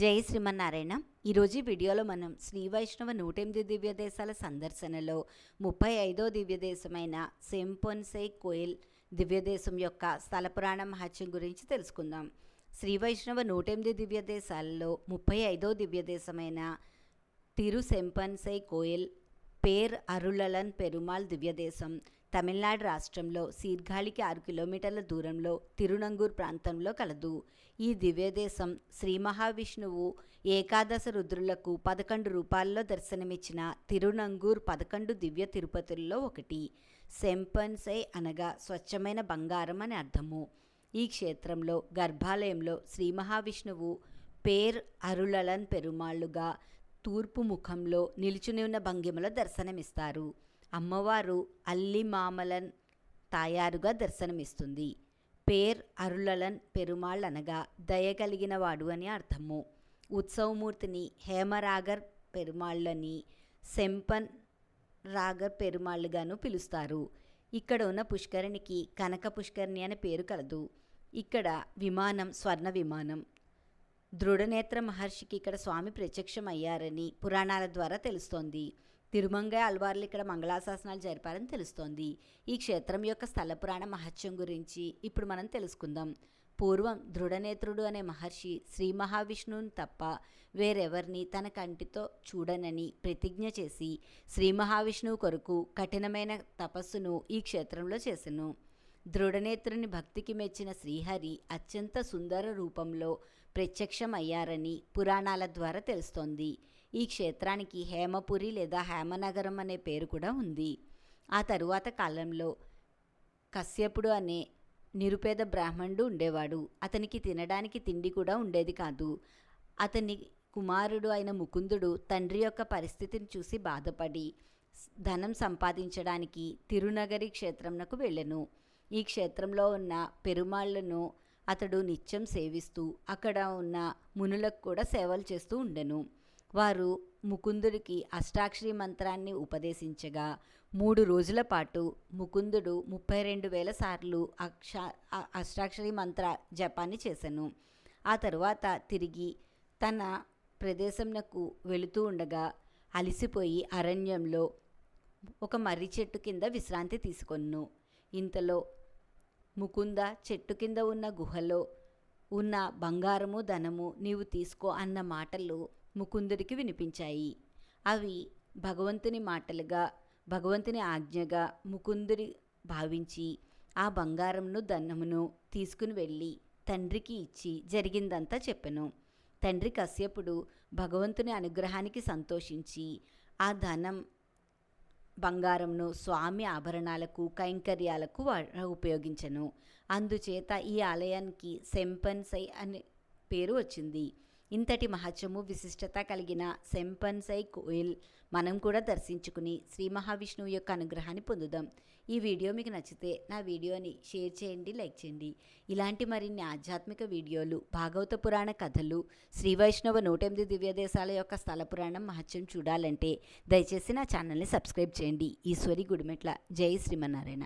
జై శ్రీమన్నారాయణ. ఈరోజు వీడియోలో మనం శ్రీ వైష్ణవ నూట ఎనిమిది దివ్య దేశాల సందర్శనలో ముప్పై ఐదో దివ్య దేశమైన సెంపొన్సై కోయిల్ దివ్యదేశం యొక్క స్థల పురాణ మహత్యం గురించి తెలుసుకుందాం. శ్రీ వైష్ణవ నూట ఎనిమిది దివ్య దేశాలలో ముప్పై ఐదో దివ్య దేశమైన తిరు సెంపన్సై కోయిల్ పేర్ అరుళలన్ పెరుమాల్ దివ్యదేశం తమిళనాడు రాష్ట్రంలో సీర్ఘాళికి ఆరు కిలోమీటర్ల దూరంలో తిరునంగూర్ ప్రాంతంలో కలదు. ఈ దివ్యదేశం శ్రీ మహావిష్ణువు ఏకాదశ రుద్రులకు పదకొండు రూపాల్లో దర్శనమిచ్చిన తిరునంగూర్ పదకొండు దివ్య తిరుపతుల్లో ఒకటి. సెంపన్సై అనగా స్వచ్ఛమైన బంగారం అని అర్థము. ఈ క్షేత్రంలో గర్భాలయంలో శ్రీ మహావిష్ణువు పేర్ అరుళలన్ పెరుమాళ్ళుగా తూర్పు ముఖంలో నిలుచుని ఉన్న భంగిమలో దర్శనమిస్తారు. అమ్మవారు అల్లిమామలన్ తాయారుగా దర్శనమిస్తుంది. పేర్ అరుళలన్ పెరుమాళ్ అనగా దయ అని అర్థము. ఉత్సవమూర్తిని హేమరాగర్ పెరుమాళ్ళని సెంపన్ రాగర్ పెరుమాళ్ళుగాను పిలుస్తారు. ఇక్కడ ఉన్న పుష్కరిణికి కనక పుష్కరిణి అనే పేరు కలదు. ఇక్కడ విమానం స్వర్ణ విమానం. దృఢనేత్ర మహర్షికి ఇక్కడ స్వామి ప్రత్యక్షమయ్యారని పురాణాల ద్వారా తెలుస్తోంది. తిరుమంగై అల్వార్లు ఇక్కడ మంగళాశాసనాలు జరిపారని తెలుస్తోంది. ఈ క్షేత్రం యొక్క స్థల పురాణ మహత్యం గురించి ఇప్పుడు మనం తెలుసుకుందాం. పూర్వం దృఢనేత్రుడు అనే మహర్షి శ్రీ మహావిష్ణువుని తప్ప వేరెవరిని తన కంటితో చూడనని ప్రతిజ్ఞ చేసి శ్రీ మహావిష్ణువు కొరకు కఠినమైన తపస్సును ఈ క్షేత్రంలో చేసెను. దృఢనేత్రుని భక్తికి మెచ్చిన శ్రీహరి అత్యంత సుందర రూపంలో ప్రత్యక్షమయ్యారని పురాణాల ద్వారా తెలుస్తోంది. ఈ క్షేత్రానికి హేమపురి లేదా హేమనగరం అనే పేరు కూడా ఉంది. ఆ తరువాత కాలంలో కశ్యపుడు అనే నిరుపేద బ్రాహ్మణుడు ఉండేవాడు. అతనికి తినడానికి తిండి కూడా ఉండేది కాదు. అతని కుమారుడు అయిన ముకుందుడు తండ్రి యొక్క పరిస్థితిని చూసి బాధపడి ధనం సంపాదించడానికి తిరునగరి క్షేత్రంనకు వెళ్ళెను. ఈ క్షేత్రంలో ఉన్న పెరుమాళ్ళను అతడు నిత్యం సేవిస్తూ అక్కడ ఉన్న మునులకు కూడా సేవలు చేస్తూ ఉండెను. వారు ముకుందుడికి అష్టాక్షరి మంత్రాన్ని ఉపదేశించగా మూడు రోజుల పాటు ముకుందుడు ముప్పై రెండు వేల సార్లు అక్ష అష్టాక్షరి మంత్ర జపాన్ని చేశాను ఆ తరువాత తిరిగి తన ప్రదేశంనకు వెళుతూ ఉండగా అలసిపోయి అరణ్యంలో ఒక మర్రి చెట్టు కింద విశ్రాంతి తీసుకొన్ను. ఇంతలో ముకుంద చెట్టు కింద ఉన్న గుహలో ఉన్న బంగారము ధనము నీవు తీసుకో అన్న మాటలు ముకుందుడికి వినిపించాయి. అవి భగవంతుని మాటలుగా భగవంతుని ఆజ్ఞగా ముకుందుడి భావించి ఆ బంగారంను దన్నమును తీసుకుని వెళ్ళి తండ్రికి ఇచ్చి జరిగిందంతా చెప్పెను. తండ్రి కశ్యపుడు భగవంతుని అనుగ్రహానికి సంతోషించి ఆ ధనం బంగారంను స్వామి ఆభరణాలకు కైంకర్యాలకు ఉపయోగించను. అందుచేత ఈ ఆలయానికి సెంపన్సై అనే పేరు వచ్చింది. ఇంతటి మహత్యము విశిష్టత కలిగిన సెంపన్సై కోయిల్ మనం కూడా దర్శించుకుని శ్రీ మహావిష్ణువు యొక్క అనుగ్రహాన్ని పొందుదాం. ఈ వీడియో మీకు నచ్చితే నా వీడియోని షేర్ చేయండి లైక్ చేయండి. ఇలాంటి మరిన్ని ఆధ్యాత్మిక వీడియోలు భాగవత పురాణ కథలు శ్రీ వైష్ణవ నూట ఎనిమిది దివ్యదేశాల యొక్క స్థల పురాణం మహత్యం చూడాలంటే దయచేసి నా ఛానల్ని సబ్స్క్రైబ్ చేయండి. ఈశ్వరి గుడిమెట్ల. జై శ్రీమన్నారాయణ.